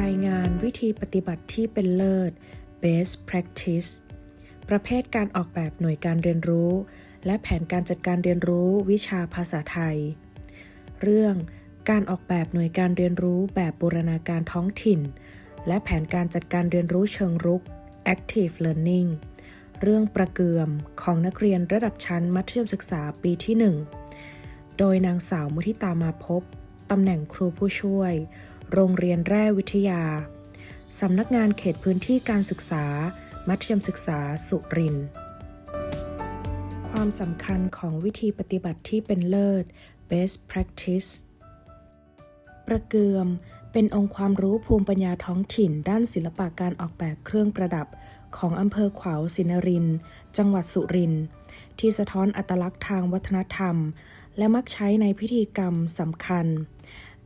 รายงานวิธีปฏิบัติที่เป็นเลิศ best practice ประเภทการออกแบบหน่วยการเรียนรู้ และแผนการจัดการเรียนรู้วิชาภาษาไทย เรื่องการออกแบบหน่วยการเรียนรู้แบบบูรณาการท้องถิ่น และแผนการจัดการเรียนรู้เชิงรุก active learning เรื่องประเกือมของนักเรียนระดับชั้นมัธยมศึกษาปีที่ 1 โดยนางสาวมุทิตามาพบตำแหน่งครูผู้ช่วย โรงเรียนแร่วิทยา สำนักงานเขตพื้นที่การศึกษา มัธยมศึกษาสุรินทร์ความสำคัญของวิธีปฏิบัติที่เป็นเลิศ best practice ประเกือมเป็นองค์ความรู้ภูมิปัญญาท้องถิ่น ด้านศิลปะการออกแบบเครื่องประดับ ของอำเภอขวาวสินริน จังหวัดสุรินทร์ที่สะท้อนอัตลักษณ์ทางวัฒนธรรม และมักใช้ในพิธีกรรมสำคัญ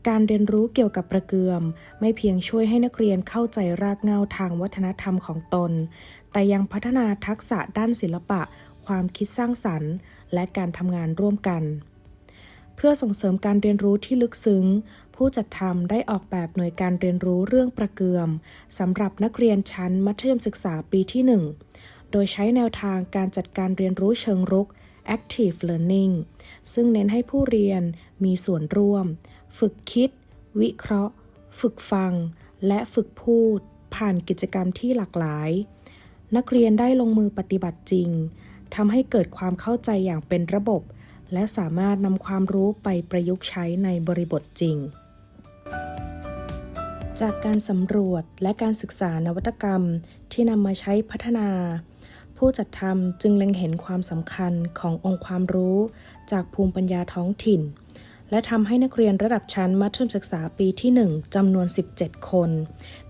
การเรียนรู้เกี่ยวกับประเกือม ไม่เพียงช่วยให้นักเรียนเข้าใจรากเหง้าทางวัฒนธรรมของตน แต่ยังพัฒนาทักษะด้านศิลปะ ความคิดสร้างสรรค์ และการทำงานร่วมกัน เพื่อส่งเสริมการเรียนรู้ที่ลึกซึ้ง ผู้จัดทำได้ออกแบบหน่วยการเรียนรู้เรื่องประเกือมสำหรับนักเรียนชั้นมัธยมศึกษาปีที่ 1 โดยใช้แนวทางการจัดการเรียนรู้เชิงรุก active learning ซึ่งเน้นให้ผู้เรียนมีส่วนร่วม ฝึกคิด วิเคราะห์ ฝึกฟัง และฝึกพูด ผ่านกิจกรรมที่หลากหลาย นักเรียนได้ลงมือปฏิบัติจริงทำให้เกิดความเข้าใจอย่างเป็นระบบ และสามารถนำความรู้ไปประยุกต์ใช้ในบริบทจริง จากการสำรวจและการศึกษานวัตกรรมที่นำมาใช้พัฒนาผู้จัดทำจึงเล็งเห็นความสำคัญขององค์ความรู้จากภูมิปัญญาท้องถิ่น และทำให้นักเรียนระดับชั้นมัธยมศึกษาปีที่ 1จำนวน 17 คน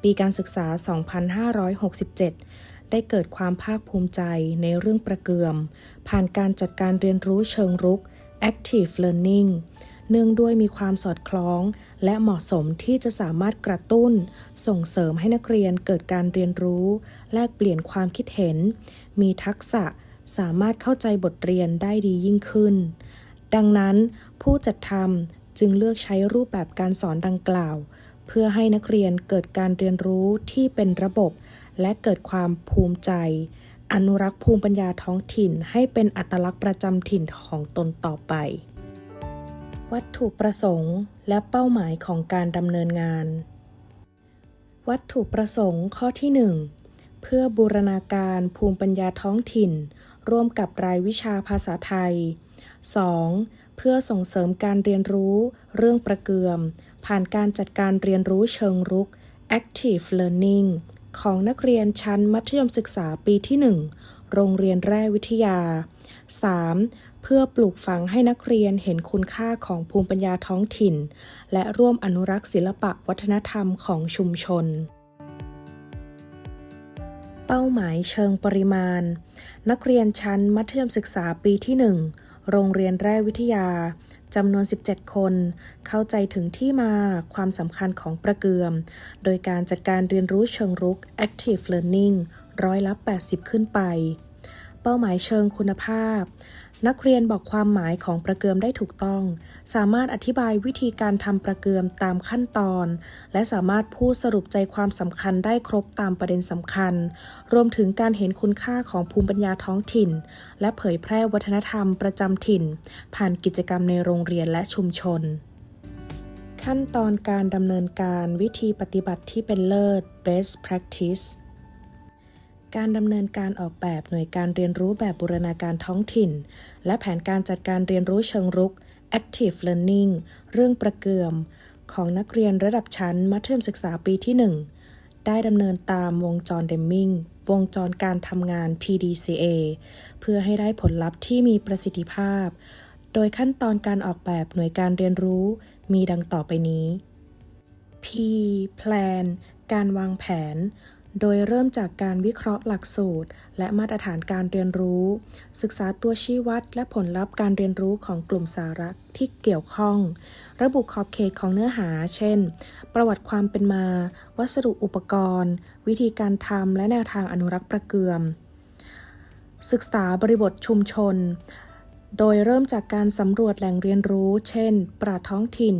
ปีการศึกษา 2567 ได้เกิดความภาคภูมิใจในเรื่องประเกือม ผ่านการจัดการเรียนรู้เชิงรุก active learning เนื่องด้วยมีความสอดคล้อง และเหมาะสมที่จะสามารถกระตุ้น ส่งเสริมให้นักเรียนเกิดการเรียนรู้ แลกเปลี่ยนความคิดเห็น มีทักษะสามารถเข้าใจบทเรียนได้ดียิ่งขึ้น ดังนั้นผู้จัดทำจึงเลือกใช้รูปแบบการสอนดังกล่าว เพื่อให้นักเรียนเกิดการเรียนรู้ที่เป็นระบบ และเกิดความภูมิใจ อนุรักษ์ภูมิปัญญาท้องถิ่นให้เป็นอัตลักษณ์ประจำถิ่นของตนต่อไป วัตถุประสงค์และเป้าหมายของการดำเนินงาน วัตถุประสงค์ข้อที่ 1 เพื่อบูรณาการภูมิปัญญาท้องถิ่น ร่วมกับรายวิชาภาษาไทย 2. เพื่อส่งเสริมการเรียนรู้เรื่องประเกือม ผ่านการจัดการเรียนรู้เชิงรุก active learning ของนักเรียนชั้นมัธยมศึกษาปีที่ 1 โรงเรียนแร่วิทยา 3. เพื่อปลูกฝังให้นักเรียนเห็นคุณค่าของภูมิปัญญาท้องถิ่น และร่วมอนุรักษ์ศิลปะวัฒนธรรมของชุมชน เป้าหมายเชิงปริมาณ นักเรียนชั้นมัธยมศึกษาปีที่ 1 โรงเรียนแร่วิทยาจำนวน 17 คน เข้าใจถึงที่มาความสำคัญของประเกือม โดยการจัดการเรียนรู้เชิงรุก active learning ร้อยละ 80 ขึ้นไป เป้าหมายเชิงคุณภาพ นักเรียนบอกความหมายของประเกือมได้ถูกต้อง สามารถอธิบายวิธีการทำประเกือมตามขั้นตอน และสามารถพูดสรุปใจความสำคัญได้ครบตามประเด็นสำคัญ รวมถึงการเห็นคุณค่าของภูมิปัญญาท้องถิ่น และเผยแพร่วัฒนธรรมประจำถิ่น ผ่านกิจกรรมในโรงเรียนและชุมชน ขั้นตอนการดำเนินการวิธีปฏิบัติที่เป็นเลิศ best practice การดำเนินการออกแบบหน่วยการเรียนรู้แบบบูรณาการท้องถิ่น และแผนการจัดการเรียนรู้เชิงรุก active learning เรื่องประเกือม ของนักเรียนระดับชั้น มัธยมศึกษาปีที่ 1 ได้ดำเนินตามวงจรเดมมิงวงจรการทำงาน PDCA เพื่อให้ได้ผลลัพธ์ที่มีประสิทธิภาพ โดยขั้นตอนการออกแบบหน่วยการเรียนรู้มีดังต่อไปนี้ P plan การวางแผน โดยเริ่มจากการวิเคราะห์หลักสูตร และมาตรฐานการเรียนรู้ ศึกษาตัวชี้วัดและผลลัพธ์การเรียนรู้ของกลุ่มสาระที่เกี่ยวข้อง ระบุขอบเขตของเนื้อหา เช่น ประวัติความเป็นมา วัสดุอุปกรณ์ วิธีการทำและแนวทางอนุรักษ์ประเกือม ศึกษาบริบทชุมชน โดยเริ่มจากการสำรวจแหล่งเรียนรู้ เช่น ปราท้องถิ่น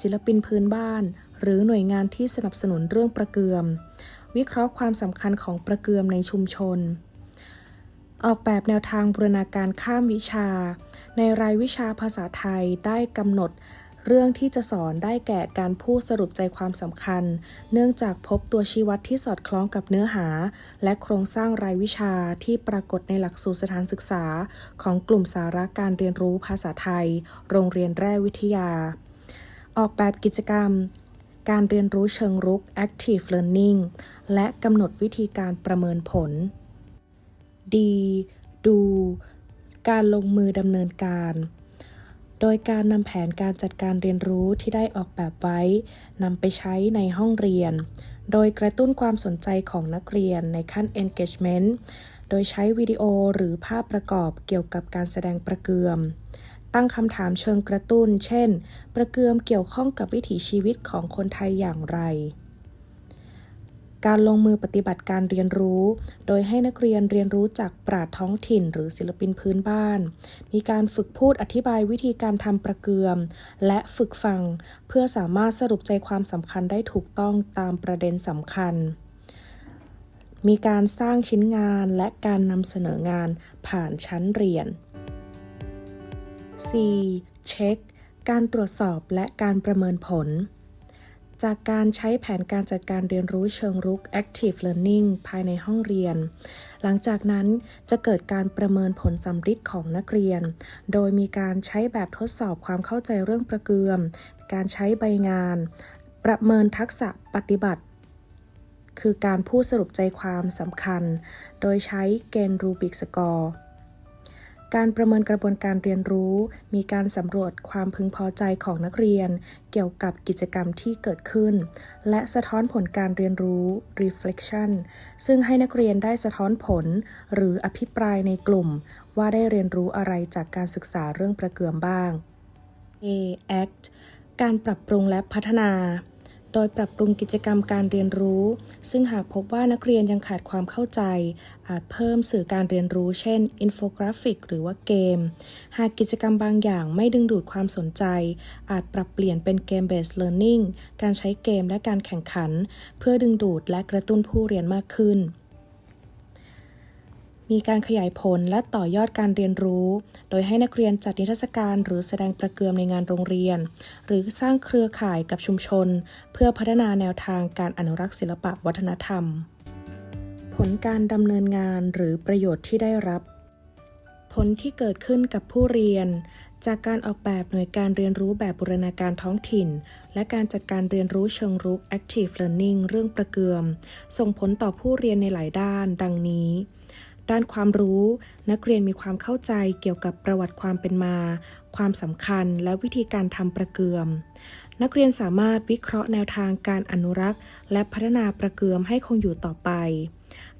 ศิลปินพื้นบ้านหหรือหน่วยงานที่สนับสนุนเรื่องประเกือม วิเคราะห์ความสำคัญของประเกือมในชุมชน ออกแบบแนวทางบูรณาการข้ามวิชา ในรายวิชาภาษาไทยได้กำหนดเรื่องที่จะสอนได้แก่การพูดสรุปใจความสำคัญ เนื่องจากพบตัวชี้วัดที่สอดคล้องกับเนื้อหา และโครงสร้างรายวิชาที่ปรากฏในหลักสูตรสถานศึกษา ของกลุ่มสาระการเรียนรู้ภาษาไทย โรงเรียนแร่วิทยา ออกแบบกิจกรรม การเรียนรู้เชิงรุก active learning และกำหนดวิธีการประเมินผลดีดู การลงมือดำเนินการ โดยการนำแผนการจัดการเรียนรู้ที่ได้ออกแบบไว้นำไปใช้ในห้องเรียน โดยกระตุ้นความสนใจของนักเรียนในขั้น engagement โดยใช้วิดีโอหรือภาพประกอบเกี่ยวกับการแสดงประเกือม ตั้งคำถามเชิงกระตุ้น เช่น ประเกือมเกี่ยวข้องกับวิถีชีวิตของคนไทยอย่างไร การลงมือปฏิบัติการเรียนรู้ โดยให้นักเรียนเรียนรู้จากปราดท้องถิ่น หรือศิลปินพื้นบ้าน มีการฝึกพูดอธิบายวิธีการทำประเกือม และฝึกฟัง เพื่อสามารถสรุปใจความสำคัญได้ถูกต้องตามประเด็นสำคัญมีการสร้างชิ้นงานและการนำเสนองานผ่านชั้นเรียน C เช็ค การตรวจสอบและการประเมินผล จากการใช้แผนการจัดการเรียนรู้เชิงรุก active learning ภายในห้องเรียน หลังจากนั้นจะเกิดการประเมินผลสำฤทธิ์ของนักเรียน โดยมีการใช้แบบทดสอบความเข้าใจเรื่องประเกือม การใช้ใบงาน ประเมินทักษะปฏิบัติคือการพูดสรุปใจความสำคัญ โดยใช้เกณฑ์รูบิกสกอร์ การประเมินกระบวนการเรียนรู้ มีการสำรวจความพึงพอใจของนักเรียน เกี่ยวกับกิจกรรมที่เกิดขึ้น และสะท้อนผลการเรียนรู้ reflection ซึ่งให้นักเรียนได้สะท้อนผล หรืออภิปรายในกลุ่ม ว่าได้เรียนรู้อะไรจากการศึกษาเรื่องประเกือมบ้าง A act การปรับปรุงและพัฒนา โดยปรับปรุงกิจกรรมการเรียนรู้ ซึ่งหากพบว่านักเรียนยังขาดความเข้าใจ อาจเพิ่มสื่อการเรียนรู้ เช่น อินโฟกราฟิก หรือว่าเกม หากกิจกรรมบางอย่างไม่ดึงดูดความสนใจ อาจปรับเปลี่ยนเป็นเกมเบสเลิร์นนิ่งการใช้เกมและการแข่งขัน เพื่อดึงดูดและกระตุ้นผู้เรียนมากขึ้น มีการขยายผลและต่อยอดการเรียนรู้ โดยให้นักเรียนจัดนิทรรศการหรือแสดงประเกือมในงานโรงเรียน หรือสร้างเครือข่ายกับชุมชน เพื่อพัฒนาแนวทางการอนุรักษ์ศิลปะวัฒนธรรม ผลการดำเนินงานหรือประโยชน์ที่ได้รับ ผลที่เกิดขึ้นกับผู้เรียน จากการออกแบบหน่วยการเรียนรู้แบบบูรณาการท้องถิ่น และการจัดการเรียนรู้เชิงรุก active learning เรื่องประเกือม ส่งผลต่อผู้เรียนในหลายด้าน ดังนี้ ด้านความรู้ นักเรียนมีความเข้าใจเกี่ยวกับประวัติความเป็นมา ความสำคัญและวิธีการทำประเกือม นักเรียนสามารถวิเคราะห์แนวทางการอนุรักษ์ และพัฒนาประเกือมให้คงอยู่ต่อไป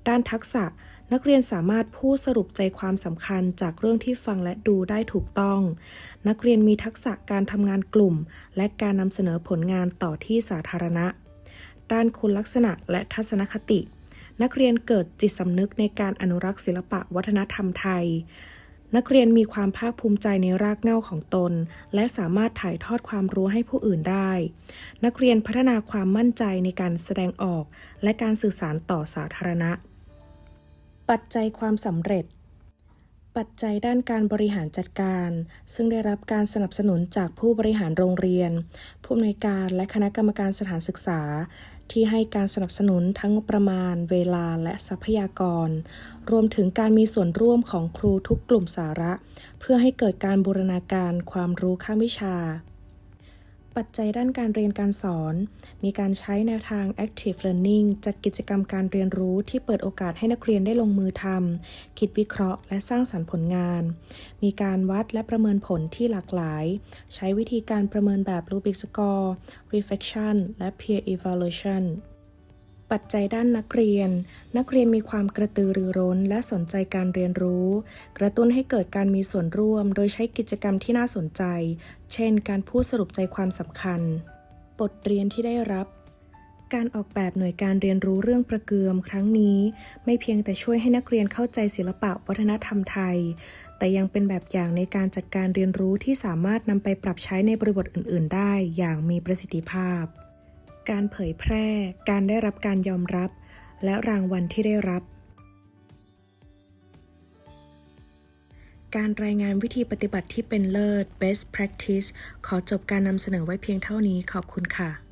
ด้านทักษะ นักเรียนสามารถพูดสรุปใจความสำคัญจากเรื่องที่ฟังและดูได้ถูกต้อง นักเรียนมีทักษะการทำงานกลุ่ม และการนำเสนอผลงานต่อที่สาธารณะ ด้านคุณลักษณะและทัศนคติ นักเรียนเกิดจิตสำนึกในการอนุรักษ์ศิลปะวัฒนธรรมไทย นักเรียนมีความภาคภูมิใจในรากเหง้าของตน และสามารถถ่ายทอดความรู้ให้ผู้อื่นได้ นักเรียนพัฒนาความมั่นใจในการแสดงออก และการสื่อสารต่อสาธารณะ ปัจจัยความสำเร็จ ปัจจัยด้านการบริหารจัดการ ซึ่งได้รับการสนับสนุนจากผู้บริหารโรงเรียน ผู้อำนวยการและคณะกรรมการสถานศึกษา ที่ให้การสนับสนุนทั้งงบประมาณ เวลาและทรัพยากร รวมถึงการมีส่วนร่วมของครูทุกกลุ่มสาระ เพื่อให้เกิดการบูรณาการความรู้ข้ามวิชา ปัจจัยด้านการเรียนการสอน มีการใช้แนวทาง active learning จัดกิจกรรมการเรียนรู้ที่เปิดโอกาสให้นักเรียนได้ลงมือทำคิดวิเคราะห์ และสร้างสรรค์ผลงาน มีการวัดและประเมินผลที่หลากหลาย ใช้วิธีการประเมินแบบ Rubik Score Reflection และ Peer Evaluation ปัจจัยด้านนักเรียน นักเรียนมีความกระตือรือร้น และสนใจการเรียนรู้ กระตุ้นให้เกิดการมีส่วนร่วม โดยใช้กิจกรรมที่น่าสนใจ เช่น การพูดสรุปใจความสำคัญ บทเรียนที่ได้รับการออกแบบหน่วยการเรียนรู้เรื่องประเกือมครั้งนี้ ไม่เพียงแต่ช่วยให้นักเรียนเข้าใจศิลปะวัฒนธรรมไทย แต่ยังเป็นแบบอย่างในการจัดการเรียนรู้ที่สามารถนำไปปรับใช้ในบริบทอื่น ๆ ได้อย่างมีประสิทธิภาพ การเผยแพร่ การได้รับการยอมรับ และรางวัลที่ได้รับ การรายงานวิธีปฏิบัติที่เป็นเลิศ best practice ขอจบการนำเสนอไว้เพียงเท่านี้ขอบคุณค่ะ